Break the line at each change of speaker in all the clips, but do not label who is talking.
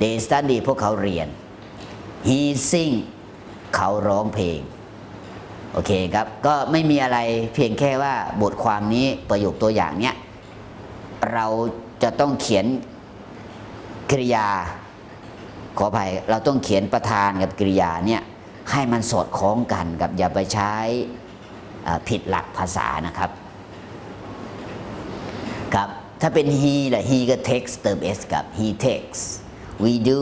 they study พวกเขาเรียน he sing เขาร้องเพลง โอเคครับ ก็ไม่มีอะไรเพียงแค่ว่าบทความนี้ประโยคตัวอย่างเนี้ย เราจะต้องเขียนกริยา ขออภัย เราต้องเขียนประธานกับกริยาเนี่ยให้มันสอดคล้องกันกับอย่าไปใช้ผิดหลักภาษานะครับครับ ถ้าเป็น he ล่ะ he ก็ takes เติม s กับ he takes we do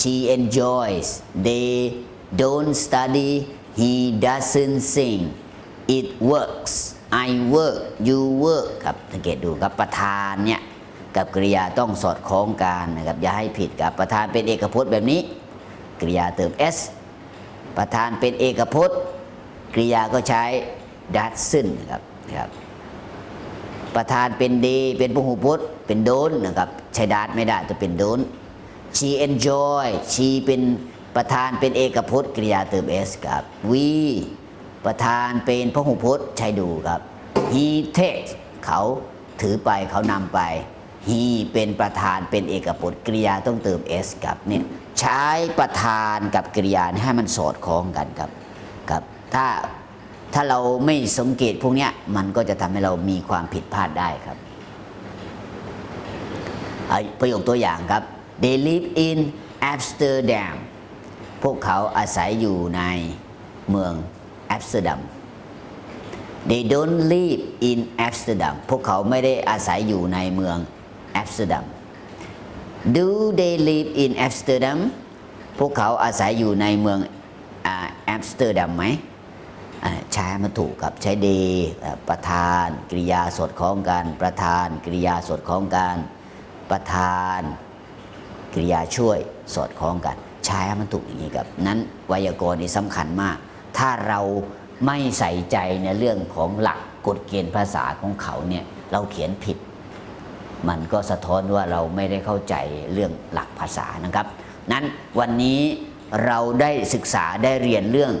she enjoys they don't study he doesn't sing it works I work you work ครับสังเกตดูครับประธานเนี่ยกับกริยาต้องสอดคล้องกันนะครับอย่าให้ผิดกับประธานเป็นเอกพจน์แบบนี้ กริยาเติม s ประธานเป็นเอกพจน์ กริยาก็ใช้ doesn't นะครับนะครับประธานเป็นดีเป็นพหูพจน์เป็นโดนนะครับใช้ดาดไม่ได้จะเป็นโดน she enjoy she เป็นประธานเป็นเอกพจน์กริยาเติม s ครับ we ประธานเป็นพหูพจน์ใช้ดูครับ he takes เขาถือไปเขานำไป he เป็นประธานเป็นเอกพจน์กริยาต้องเติม s ครับเนี่ยใช้ประธานกับกริยาให้มันสอดคล้องกันครับครับ ถ้าถ้าเราไม่สังเกตพวกเนี้ยมันก็จะทำให้เรามีความผิดพลาดได้ครับเอาประโยคตัวอย่างครับ they live in Amsterdam พวกเขาอาศัยอยู่ในเมืองแอมสเตอร์ดัม they don't live in Amsterdam พวกเขาไม่ได้อาศัยอยู่ในเมืองแอมสเตอร์ดัม do they live in Amsterdam พวกเขาอาศัยอยู่ในเมืองแอมสเตอร์ดัมไหมใช้มันถูกครับใช้เดอ่าประธานกริยาสดคล้องกัน ประธานกริยาสดคล้องกัน ประธาน กริยาช่วยสอดคล้องกัน ใช้มันถูกอย่างนี้ครับ นั้นไวยากรณ์นี่สำคัญมาก ถ้าเราไม่ใส่ใจในเรื่องของหลักกฎเกณฑ์ภาษาของเขาเนี่ยเราเขียนผิด มันก็สะท้อนว่าเราไม่ได้เข้าใจเรื่องหลักภาษานะครับ นั้นวันนี้เราได้ศึกษาได้เรียนเรื่อง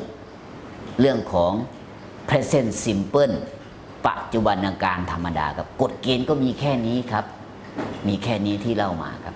เรื่องของ present simple ปัจจุบันการธรรมดาครับกฎเกณฑ์ก็มีแค่นี้ครับ มีแค่นี้ที่เล่ามาครับ